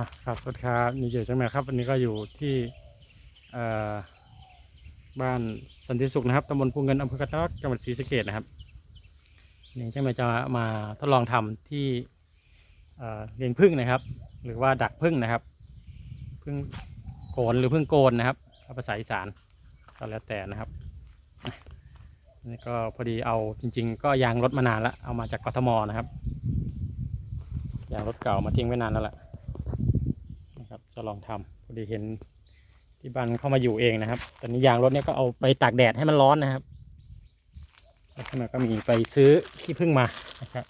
อะครับสวัสดีครับนี่อยู่จังไหนครับ วันนี้ก็อยู่ที่บ้านสันติสุขนะครับตำบลภูเงินอำเภอกระตอกจังหวัดศรีสะเกษนะครับนี่จังไหนจะมาทดลองทำที่เลี้ยงผึ้งนะครับ หรือว่าดักผึ้งนะครับผึ้งโกนหรือผึ้งโกนนะครับถ้าภาษาอีสานก็แล้วแต่นะครับนี่ก็พอดีเอาจริง ๆ ก็ยางรถมานานแล้วเอามาจากกทมนะครับยางรถเก่ามาทิ้งไว้นานแล้วแหละนะ จะลองทำพอดีเห็นที่บ้านเข้ามาอยู่เองนะครับ ตอนนี้ยางรถเนี่ยก็เอาไปตากแดดให้มันร้อนนะครับแล้วข้าก็มีไปซื้อขี้ผึ้งมานะครับ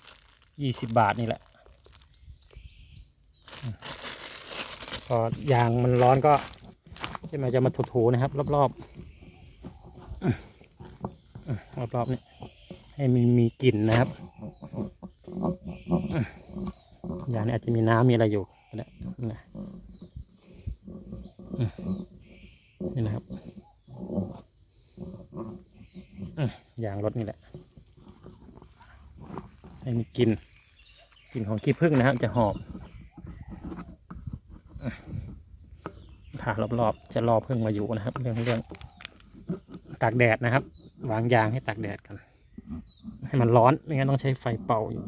ยี่สิบบาทนี่แหละ พอยางมันร้อนก็ใช่ไหมจะมาถูๆนะครับ รอบๆอืมอืมรอบๆนี่ให้มันมีกลิ่นนะครับยางนี้อาจจะมีน้ำมีอะไรอยู่ก็ได้นะ นี่นะครับอยางรถนี่แหละ ให้มีกลิ่นกลิ่นของขี้ผึ้งนะครับ จะหอมถ่ารอบๆ จะรอผึ้งมาอยู่นะครับ เรื่องเรื่องตากแดดนะครับ วางยางให้ตากแดดกัน ให้มันร้อนไม่งั้นต้องใช้ไฟเป่าอยู่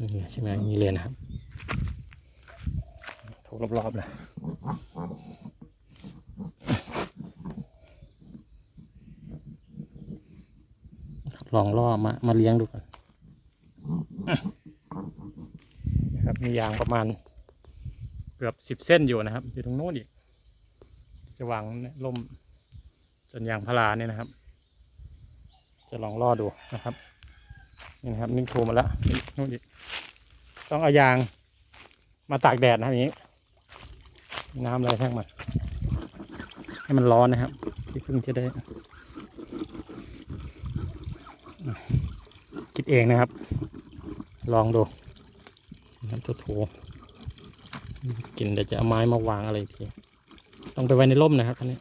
นี่ใช่ไหมมีเลยนะครับ ถูกรอบๆเลยลองล่อมา มาเลี้ยงดูก่อนนะครับมียางประมาณเกือบสิบเส้นอยู่นะครับ อยู่ตรงโน้นอีก จะวางล่มจนยางพาราเนี่ยนะครับ จะลองล่อดูนะครับนี่นะครับ นิ่งโทรมาแล้วนู่นอีกต้องเอายางมาตากแดดนะครับอย่างนี้ น้ำอะไรทั้งมันให้มันร้อนนะครับที่พิ่งจะได้คิดเองนะครับ ลองดูน้ำตัวถูกินเดี๋ยวจะเอาไม้มาวางอะไรทีต้องไปไว้ในร่มนะครับอันนี้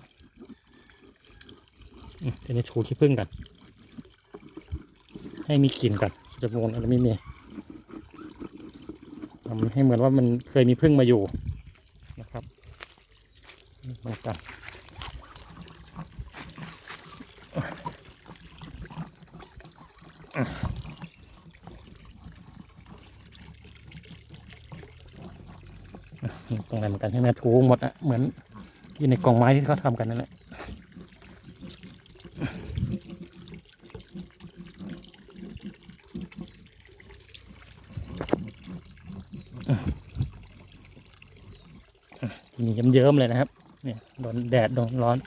เดี๋ยวนี้ถูขี้ผึ้งกัน ให้มีกลิ่นก่อนจะมงอะไรไม่มีทำให้เหมือนว่ามันเคยมีผึ้งมาอยู่นะครับเหมือนกัน ตรงไหนเนกันใช่ไหมถูหมดอะเหมือนอยู่ในกล่องไม้ที่เขาทำกันนั่นแหละทีเยิ้มๆเลยนะครับ เนี่ยโดนแดดโดนร้อน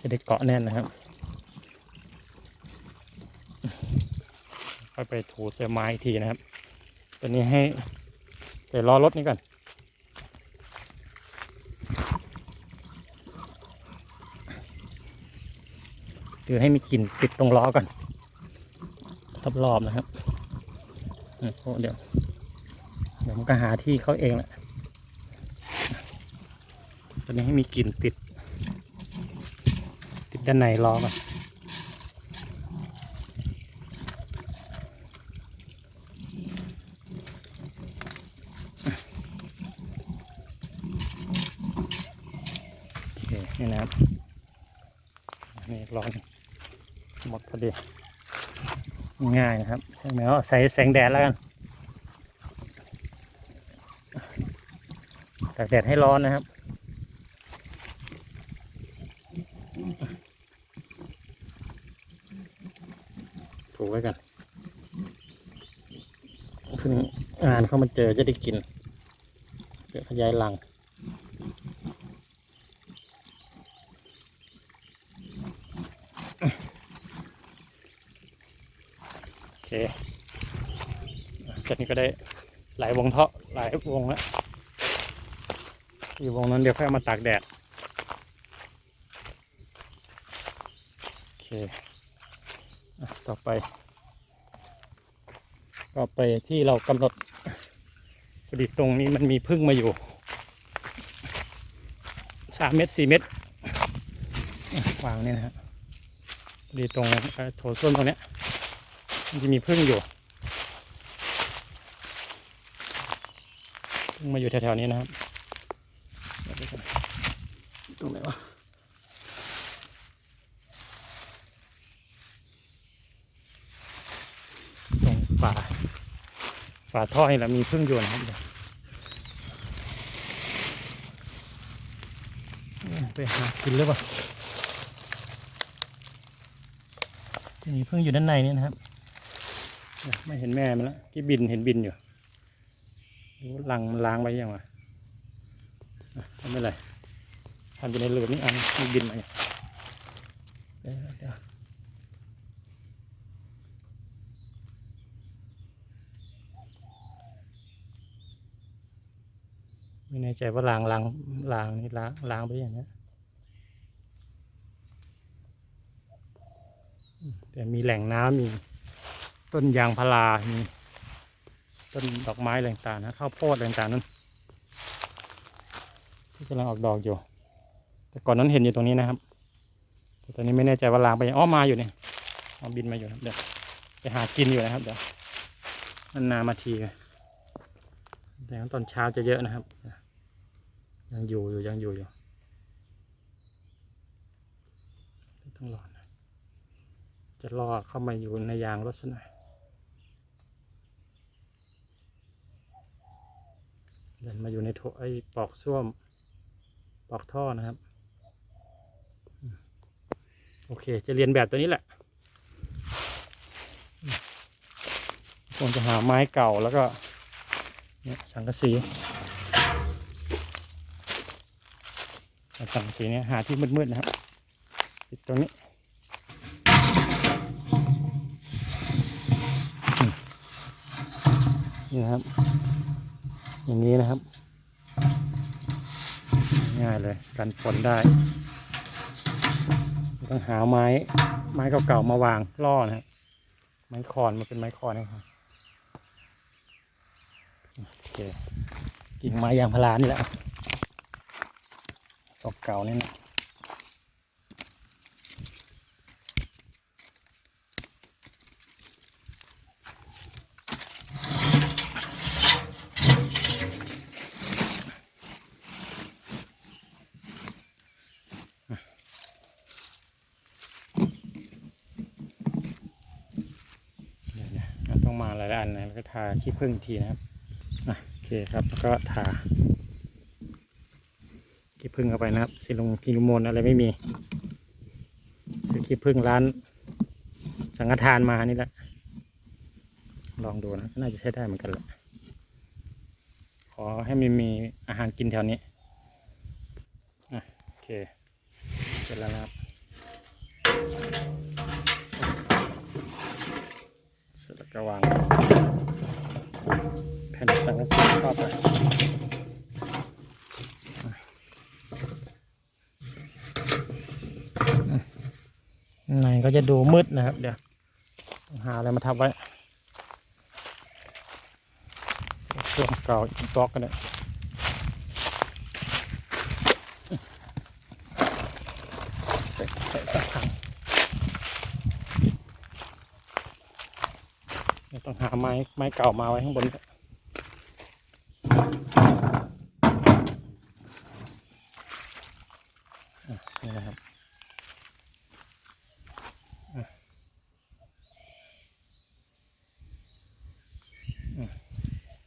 จะได้เกาะแน่นนะครับ ค่อยไปถูเสื้อไม้อีกทีนะครับตอนนี้ให้ ใส่ล้อรถนี้ก่อนคือให้มีกลิ่นติดตรงล้อก่อนรอบๆนะครับโอ้เดี๋ยวเดี๋ยวมันก็หาที่เขาเองแหละตอนนี้ให้มีกลิ่นติด ติดด้านในล้อก่อนโอเค นี่นะครับนี่ร้อนหมดพอดี ง่ายนะครับใช่ไหมว่าใส่แสงแดดแล้วกันตากแดดให้ร้อนนะครับถูไว้กันเพิ่งงานเข้ามาเจอจะได้กินเกิดขยายรัง เคจากนี้ก็ได้หลายวงเทาะหลายวงแล้วอยู่วงนั้นเดี๋ยวค่อยเอามาตากแดดโอเคต่อไป ต่อไปที่เรากำหนดพอดีตรงนี้มันมีพึ่งมาอยู่สามเมตรสี่เมตรวางนี่นะฮะดีตรงโถส้วมตรงเนี้ย มันจะมีพึ่งอยู่พึ่งมาอยู่แถวๆนี้นะครับเดี๋ยวดูกันตรงไหนวะตรงฝาฝาท่อนี่แหละมีพึ่งอยู่นะครับเดี๋ยวไปหากินหรือเปล่ามีพึ่งอยู่ด้านในนี่นะครับ ไม่เห็นแม่มันแล้วที่บินเห็นบินอยู่ดูลังมันล้างไว้ยังวะไม่เป็นไรทำอยู่ในหลืมนี่อันมันบินมาเนี่ยเดี๋ยวเดี๋ยวไม่แน่ใจว่าล้างล้างล้างนี่ล้างล้างไปอย่างนี้แต่มีแหล่งน้ำมี ต้นยางพารามีต้นดอกไม้อะไรต่างนะข้าวโพดอะไรต่างนั้นที่กำลังออกดอกอยู่ แต่ก่อนนั้นเห็นอยู่ตรงนี้นะครับ แต่ตอนนี้ไม่แน่ใจว่าลางไปอ้อมาอยู่เนี่ยเอาบินมาอยู่นะเดี๋ยวไปหากินอยู่นะครับ เดี๋ยวมันนามาทีแต่ตอนเช้าจะเยอะนะครับ ยังอยู่อยู่ยังอยู่อยู่ต้องรอนะจะรอเข้ามาอยู่ในยางรถสักหน่อย ดินมาอยู่ในโถไอ้ปอกส้วม ปอกท่อนะครับ โอเค จะเรียนแบบตัวนี้แหละอืมคงจะหาไม้เก่าแล้วก็เนี่ยสังกะสีสังกะสีเนี่ยหาที่มืดๆนะครับติดตรงนี้นี่นะครับ อย่างนี้นะครับ ง่ายเลยกันฝนได้ต้องหาไม้ไม้เก่าๆมาวางล่อนะครับไม้คอนมันเป็นไม้คอนนะครับโอเคกิ่งไม้ยางพารานี่แหละเก่าๆนี่นะเดี๋ยวนะต้องมาหลายๆอันนะแล้ว ก็ทาขี้ผึ้งทีนะครับอะโอเคครับแล้วก็ทาขี้ผึ้งเข้าไปนะครับซิลงกิลูโมนอะไรไม่มีซื้อขี้ผึ้งร้าน สังฆทานมานี่แหละ ลองดูนะน่าจะใช้ได้เหมือนกันแหละขอให้มีมีอาหารกินแถวนี้อะโอเคเสร็จแล้วนะครับ เสร็จแล้ว ก็วางแผ่นสังกะสีเข้าไปในก็จะดูมืดนะครับ เดี๋ยว หาอะไรมาทับไว้เครื่องเก่าอีกบล็อกกันเนี่ยใส่ใส่สักถังเดี๋ยวต้องหา ไม้ไม้เก่ามาไว้ข้างบนนี่นะครับ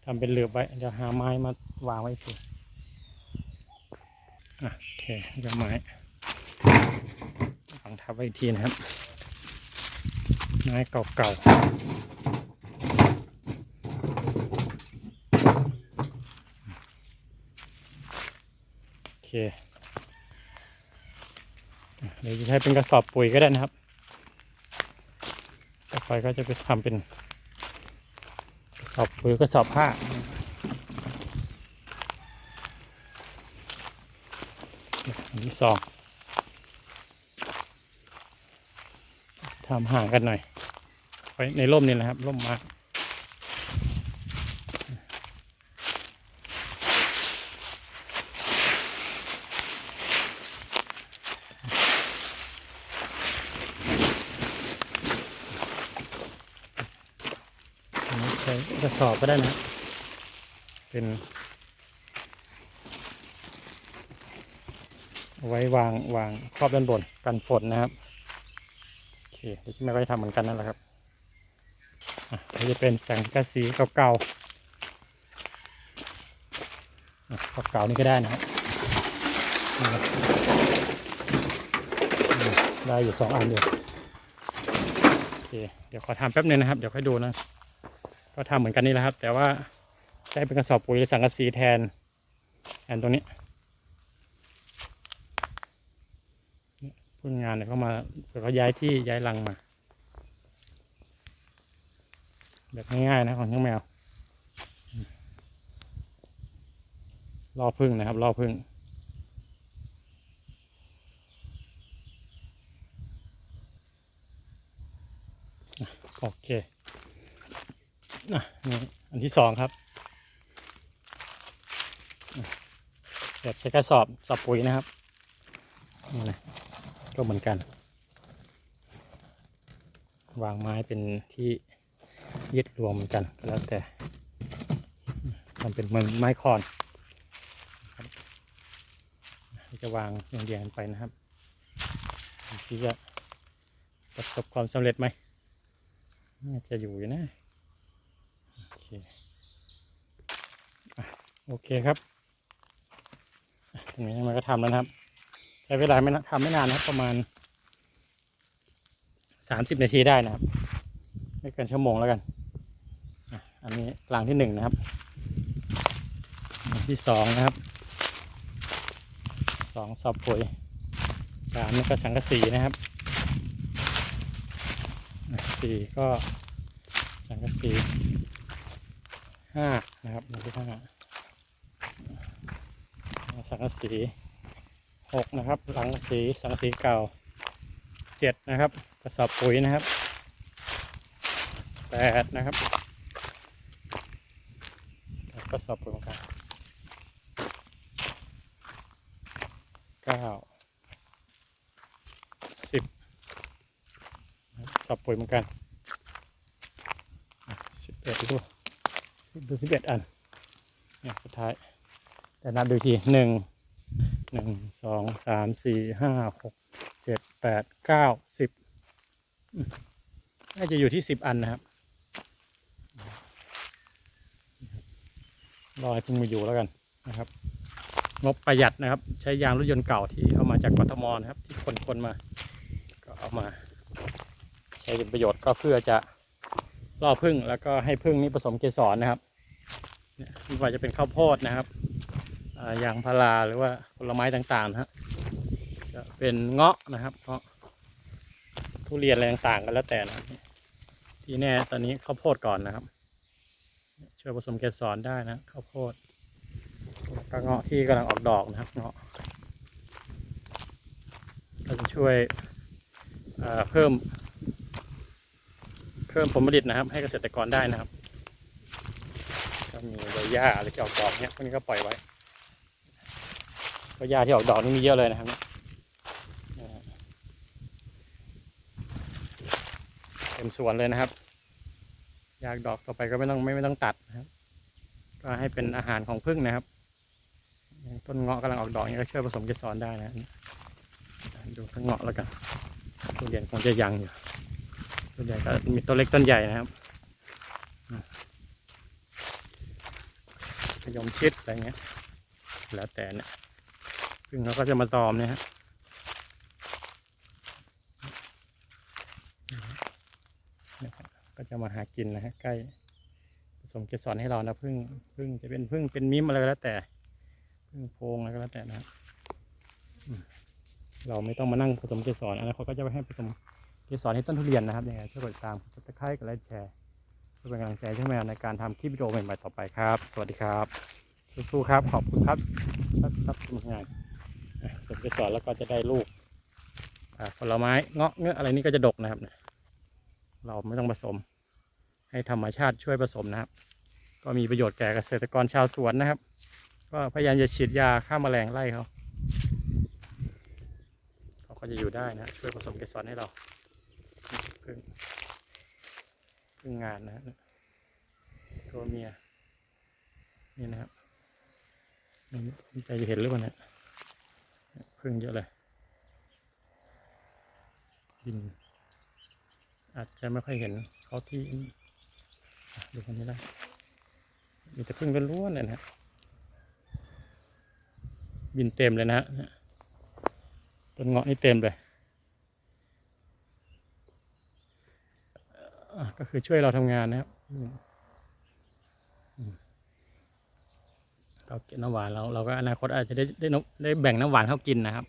ทำเป็นเหลือบไว้เดี๋ยวหาไม้มาวางไว้ทีอะโอเคเดี๋ยวไม้ฝังทับไว้อีกทีนะครับ ไม้เก่าๆ เคเดี๋ยวจะใช้เป็นกระสอบปุ๋ยก็ได้นะครับต่อไปก็จะไปทำเป็นกระสอบปุ๋ยกระสอบผ้าอันที่สองทำห่างกันหน่อย ไว้ในร่มนี่แหละครับ ร่มมาก ใช้กระสอบก็ได้นะ เป็นไว้วางวางครอบด้านบนกันฝนนะครับโอเคเดี๋ยวจะไม่ก็จะทำเหมือนกันนั่นแหละครับอะนี่จะเป็นสังกะสีเก่าๆอะเก่าๆนี่ก็ได้นะครับได้อยู่สองอันเดียวโอเคเดี๋ยวขอทำแป๊บนึงนะครับ เดี๋ยวค่อยดูนะ ก็ทำเหมือนกันนี่แหละครับ แต่ว่าใช้เป็นกระสอบปุ๋ยหรือสังกะสีแทนแทนตรงนี้พึ่งงานเนี่ยเขามาเผื่อเขาย้ายที่ย้ายรังมา แบบง่ายๆนะของช่างแมว รอพึ่งนะครับ รอพึ่งโอเค อะนี่อันที่สองครับแบบใช้กระสอบสอบปุ๋ยนะครับนี่นะก็เหมือนกัน วางไม้เป็นที่ยึดรวมเหมือนกันก็แล้วแต่ทำเป็นเหมือนไม้คอนจะวางเรียงๆไปนะครับดูสิจะประสบความสำเร็จไหมน่าจะอยู่อยู่นะ โอเคโอเคครับตรงนี้มันก็ทำแล้วนะครับ ใช้เวลาไม่นาทำไม่นานนะครับ ประมาณสามสิบนาทีได้นะครับไม่เกินชั่วโมงแล้วกันอันนี้หลังที่หนึ่งนะครับหลังที่สองนะครับสองสอบปุ๋ยสามก็สังกะสีนะครับสี่ก็สังกะสี ห้านะครับหนึ่งที่ห้าสังกะสีหกนะครับ หลังสีสังกะสีเก่าเจ็ดนะครับกระสอบปุ๋ยนะครับแปดนะครับกระสอบปุ๋ยเหมือนกันเก้าสิบสับปุ๋ยเหมือนกันสิบเอ็ดดู ดูสิบเอ็ดอันเนี่ยสุดท้าย แต่นับดูทีหนึ่งหนึ่งสองสามสี่ห้าหกเจ็ดแปดเก้าสิบน่าจะอยู่ที่สิบอันนะครับรอให้พึ่งมาอยู่แล้วกันนะครับงบประหยัดนะครับ ใช้ยางรถยนต์เก่าที่เอามาจากกทมนะครับ ที่คนคนๆมา ก็เอามา ใช้เป็นประโยชน์ก็เพื่อจะ ล่อพึ่งแล้วก็ให้พึ่งนี้ผสมเกสรนะครับนี่ยไม่ว่าจะเป็นข้าวโพดนะครับยางพาราหรือว่าผลไม้ต่างๆนะฮะจะเป็นเงาะนะครับเงาะทุเรียนอะไรต่างๆกันแล้วแต่นะที่แน่ตอนนี้ข้าวโพดก่อนนะครับ ช่วยผสมเกสรได้นะข้าวโพดแล้วก็เงาะที่กำลังออกดอกนะครับเงาะก็จะช่วยเพิ่ม เพิ่มผลผลิตนะครับ ให้เกษตรกรได้นะครับ ก็มีใบหญ้าอะไรที่ออกดอกเนี้ยพวกนี้ก็ปล่อยไว้ก็หญ้าที่ออกดอกนี่มีเยอะเลยนะครับเต็มสวนเลยนะครับ อยากดอกต่อไปก็ไม่ต้องไม่ไม่ต้องตัดนะครับ ก็ให้เป็นอาหารของผึ้งนะครับต้นเงาะกำลังออกดอกนี่ก็ช่วยผสมเกสรได้นะดูต้นเงาะแล้วกันทุเรียนคงจะยังอยู่ ต้นใหญ่ก็มีต้นเล็กต้นใหญ่นะครับอืมมะยมชิดอะไรเงี้ย แล้วแต่เนี่ยพึ่งเขาก็จะมาตอมเนี่ยฮะก็จะมาหากินนะฮะใกล้ผสมเกสรให้เรานะพึ่งพึ่งจะเป็นพึ่งเป็นมิมอะไรก็แล้วแต่พึ่งโพงอะไรก็แล้วแต่นะครับเราไม่ต้องมานั่งผสมเกสรอนาคตก็จะไปให้ผสม เกสรให้ต้นทุเรียนนะครับยังไงช่วยกดติดตามกดตะไคร้กดไลค์แชร์เพื่อเป็นกำลังใจให้แมวในการทำคลิปวิดีโอใหม่ๆต่อไปครับ สวัสดีครับ สู้ๆครับ ขอบคุณครับครับครับทำงานอะผมเกสรแล้วก็จะได้ลูกผลไม้เงาะเงอะออะไรนี่ก็จะดกนะครับเราไม่ต้องผสม ให้ธรรมชาติช่วยผสมนะครับ ก็มีประโยชน์แก่เกษตรกรชาวสวนนะครับ ก็พยายามจะฉีดยาฆ่าแมลงไล่เขาเขาก็จะอยู่ได้นะ ช่วยผสมเกสรให้เรา พึ่งพึ่งงานนะฮะตัวเมีย นี่นะครับไม่ไม่ใจจะเห็นหรือเปล่าเนี่ยพึ่งเยอะเลยบิน อาจจะไม่ค่อยเห็นเขาที่ดูคนนี้ได้มีแต่พึ่งล้วนๆเลยนะฮะบินเต็มเลยนะฮะต้นเงาะนี่เต็มเลยอะ ก็คือช่วยเราทำงานนะครับเราเก็บน้ำหวานเราเราก็อนาคตอาจจะได้ได้นกได้แบ่งน้ำหวานเขากินนะครับ